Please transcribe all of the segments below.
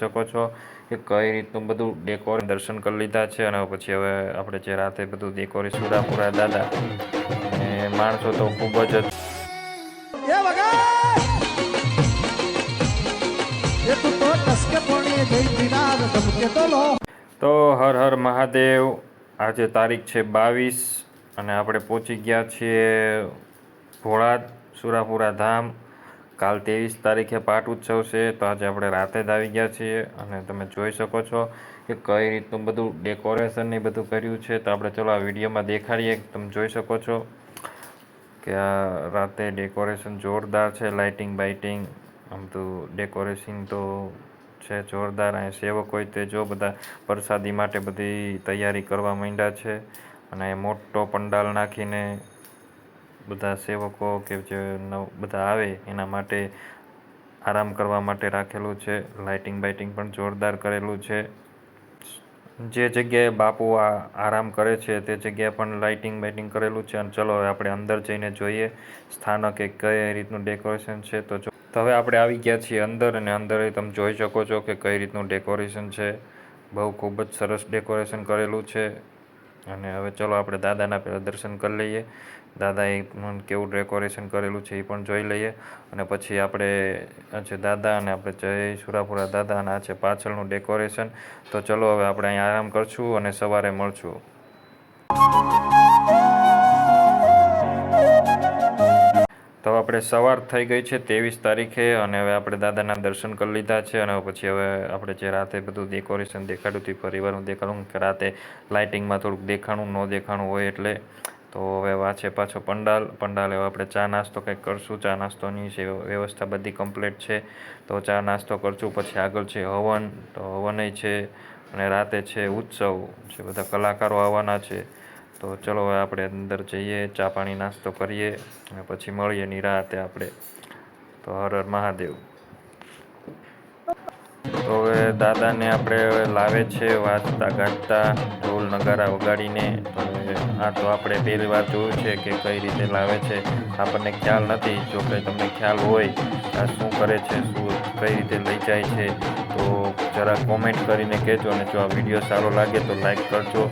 શકો છો કે કઈ રીતનું બધું ડેકોર દર્શન કરી લીધા છે અને પછી હવે આપણે જે રાતે બધું ડેકોરેશન સુરાપુરા દાદા અને માણસો તો ખૂબ જ તો હર હર મહાદેવ આજે તારીખ છે બાવીસ અને આપણે પહોંચી ગયા છીએ ભોળાદ સુરાપુરા ધામ. કાલ ત્રેવીસ તારીખે પાઠ ઉત્સવ છે, તો આજે આપણે રાતે જ આવી ગયા છીએ અને તમે જોઈ શકો છો કે કઈ રીતનું બધું ડેકોરેશન ને બધું કર્યું છે. તો આપણે ચલો આ વિડીયોમાં દેખાડીએ તમે જોઈ શકો છો કે આ રાતે ડેકોરેશન જોરદાર છે લાઇટિંગ બાઇટિંગ આમ તો ડેકોરેશન તો છે જોરદાર. અહીં સેવકોય તે જો બધા પ્રસાદી માટે બધી તૈયારી કરવા માંડ્યા છે અને મોટો પંડાલ નાખીને બધા સેવકો કે જે નવ, બધા આવે એના માટે આરામ કરવા માટે રાખેલું છે. લાઇટિંગ બાઇટિંગ પણ જોરદાર કરેલું છે. જે જગ્યાએ બાપુ આ આરામ કરે છે તે જગ્યાએ પણ લાઇટિંગ બાઇટિંગ કરેલું છે. અને ચલો હવે આપણે અંદર જઈને જોઈએ સ્થાનકે કઈ રીતનું ડેકોરેશન છે. તો જો, તો હવે આપણે આવી ગયા છીએ અંદર અને અંદર તમે જોઈ શકો છો કે કઈ રીતનું ડેકોરેશન છે. બહુ ખૂબ જ સરસ ડેકોરેશન કરેલું છે. અને હવે ચલો આપણે દાદાના પહેલાં દર્શન કરી લઈએ. દાદાએ કેવું ડેકોરેશન કરેલું છે એ પણ જોઈ લઈએ. અને પછી આપણે આ છે દાદા અને આપણે જય સુરાપુરા દાદા અને આ છે પાછળનું ડેકોરેશન તો ચલો હવે આપણે અહીં આરામ કરશું અને સવારે મળશું. તો આપણે સવાર થઈ ગઈ છે ત્રેવીસ તારીખે અને હવે આપણે દાદાના દર્શન કરી લીધા છે અને પછી હવે આપણે જે રાતે બધું ડેકોરેશન દેખાડ્યું હતું પરિવારનું દેખાડું કે રાતે લાઇટિંગમાં થોડુંક દેખાણું ન દેખાણું હોય એટલે તો હવે વાંચે પાછો પંડાલ. પંડાલ હવે આપણે ચા નાસ્તો કંઈક કરશું. ચા નાસ્તોની છે વ્યવસ્થા બધી કમ્પ્લીટ છે. તો ચા નાસ્તો કરશું, પછી આગળ છે હવન. તો હવનય છે અને રાતે છે ઉત્સવ. છે બધા કલાકારો આવવાના છે. તો ચલો હવે આપણે અંદર જઈએ, ચા પાણી નાસ્તો કરીએ અને પછી મળીએ નિરાતે આપણે. તો હર હર મહાદેવ. તો હવે દાદાને આપણે લાવે છે વાંચતા ગાતા ઢોલ નગારા વગાડીને. તો આ તો આપણે પહેલી વાર જોયું છે કે કઈ રીતે લાવે છે. આપણને ખ્યાલ નથી જો કે તમને ખ્યાલ હોય આ શું કરે છે, શું કઈ રીતે લઈ જાય છે. તો જરા કોમેન્ટ કરીને કહેજો અને જો આ વીડિયો સારો લાગે તો લાઈક કરજો.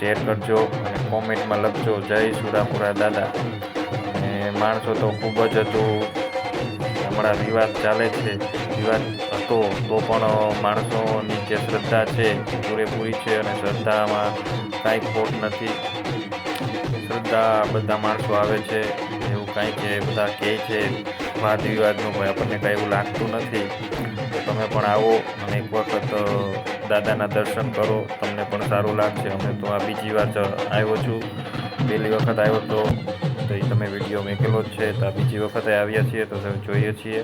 શેર કરજો અને કોમેન્ટમાં લખજો, જય સુરાપુરા દાદા. અને માણસો તો ખૂબ જ હતું. હમણાં વિવાદ ચાલે છે. વિવાદ હતો, તો પણ માણસોની જે શ્રદ્ધા છે પૂરેપૂરી છે અને શ્રદ્ધામાં કાંઈ ખોટ નથી. શ્રદ્ધા બધા માણસો આવે છે, એવું કાંઈ કે, બધા કહે છે. વાદ વિવાદનું કોઈ આપણને કાંઈ એવું લાગતું નથી. તો તમે પણ આવો અને એક વખત દાદાના દર્શન કરો, તમને પણ સારું લાગશે. અમે તો આ બીજી વાર આવ્યો છું. પહેલી વખત આવ્યો તો તમે વીડિયો મેકેલો જ છે. તો આ બીજી વખતે આવ્યા છીએ તો જોઈએ છીએ.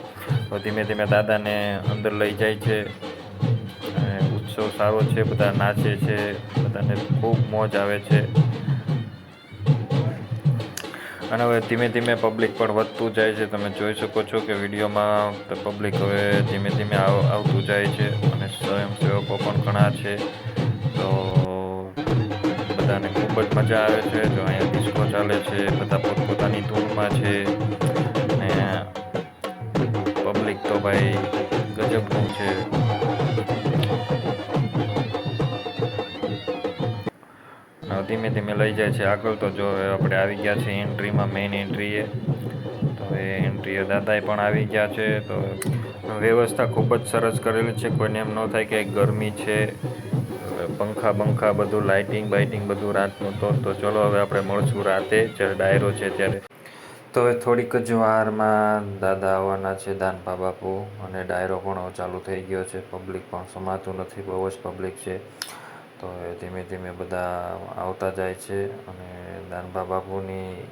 તો ધીમે ધીમે દાદાને અંદર લઈ જાય છે. ઉત્સવ સારો છે, બધા નાચે છે, બધાને ખૂબ મોજ આવે છે. અને હવે ધીમે ધીમે પબ્લિક પણ વધતું જાય છે. તમે જોઈ શકો છો કે વિડીયોમાં પબ્લિક હવે ધીમે ધીમે આવ- આવતું જાય છે અને સ્વયંસેવકો પણ ઘણા છે. તો બધાને ખૂબ જ મજા આવે છે. જો અહીંયા ડિસ્કો ચાલે છે, બધા પોતપોતાની ધૂનમાં છે અને પબ્લિક તો ભાઈ ગજબનું છે. ધીમે ધીમે લઈ જાય છે. આગળ તો જો આપણે આવી ગયા છે એન્ટ્રીમાં મેઇન એન્ટ્રીએ તો એ એન્ટ્રીએ દાદાએ પણ આવી ગયા છે. તો વ્યવસ્થા ખૂબ જ સરસ કરેલી છે. કોઈને એમ ન થાય કે ગરમી છે. પંખા બંખા બધું લાઇટિંગ બાઇટિંગ બધું રાતનું તો તો ચલો હવે આપણે મળશું રાતે, જ્યારે ડાયરો છે ત્યારે. તો હવે થોડીક જ વારમાં દાદા આવવાના છે દાનપા બાપુ. અને ડાયરો પણ ચાલુ થઈ ગયો છે. પબ્લિક પણ સમાતું નથી. બહુ જ પબ્લિક છે. તો એ ધીમે ધીમે બધા આવતા જાય છે અને દાનબા બાપુની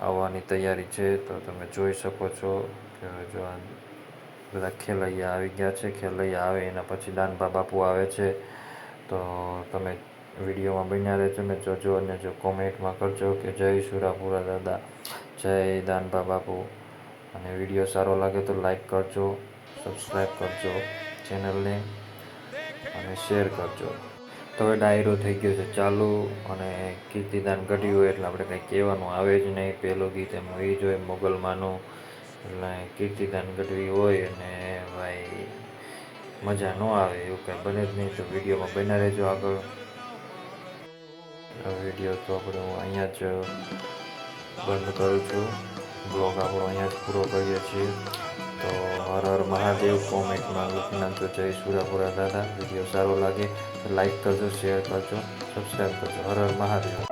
આવવાની તૈયારી છે, તો તમે જોઈ શકો છો કે જો આ બધા ખેલૈયા આવી ગયા છે, ખેલૈયા આવે એના પછી દાનબા બાપુ આવે છે. તો તમે વિડીયોમાં બન્યા રહેજો ને જોજો અને જો કોમેન્ટમાં કરજો કે જય સુરાપુરા દાદા, જય દાનબા બાપુ. અને વીડિયો સારો લાગે તો લાઈક કરજો, સબસ્ક્રાઈબ કરજો ચેનલને. અને શેર કરજો. તો હવે ડાયરો થઈ ગયો છે ચાલુ અને કીર્તિદાન ઘટ્યું હોય એટલે આપણે કંઈ કહેવાનું આવે જ નહીં. પહેલું ગીત એમ એ જોઈએ મોગલમાનું એટલે કીર્તિદાન ગઢવી હોય અને ભાઈ મજા ન આવે એવું કંઈ બને જ નહીં. તો વિડીયોમાં બના રહેજો આગળ. વીડિયો તો આપણે હું અહીંયા જ બંધ કરું છું. બ્લોગ આપણો અહીંયા જ પૂરો કરીએ છીએ. તો હર મહાદેવ, કોમેન્ટમાં લખી નાખજો જય સુરાપુરા દાદા. વીડિયો સારો લાગે લાઈક કરજો, શેર કરજો સબસ્ક્રાઈબ કરજો. હર મહાદેવ.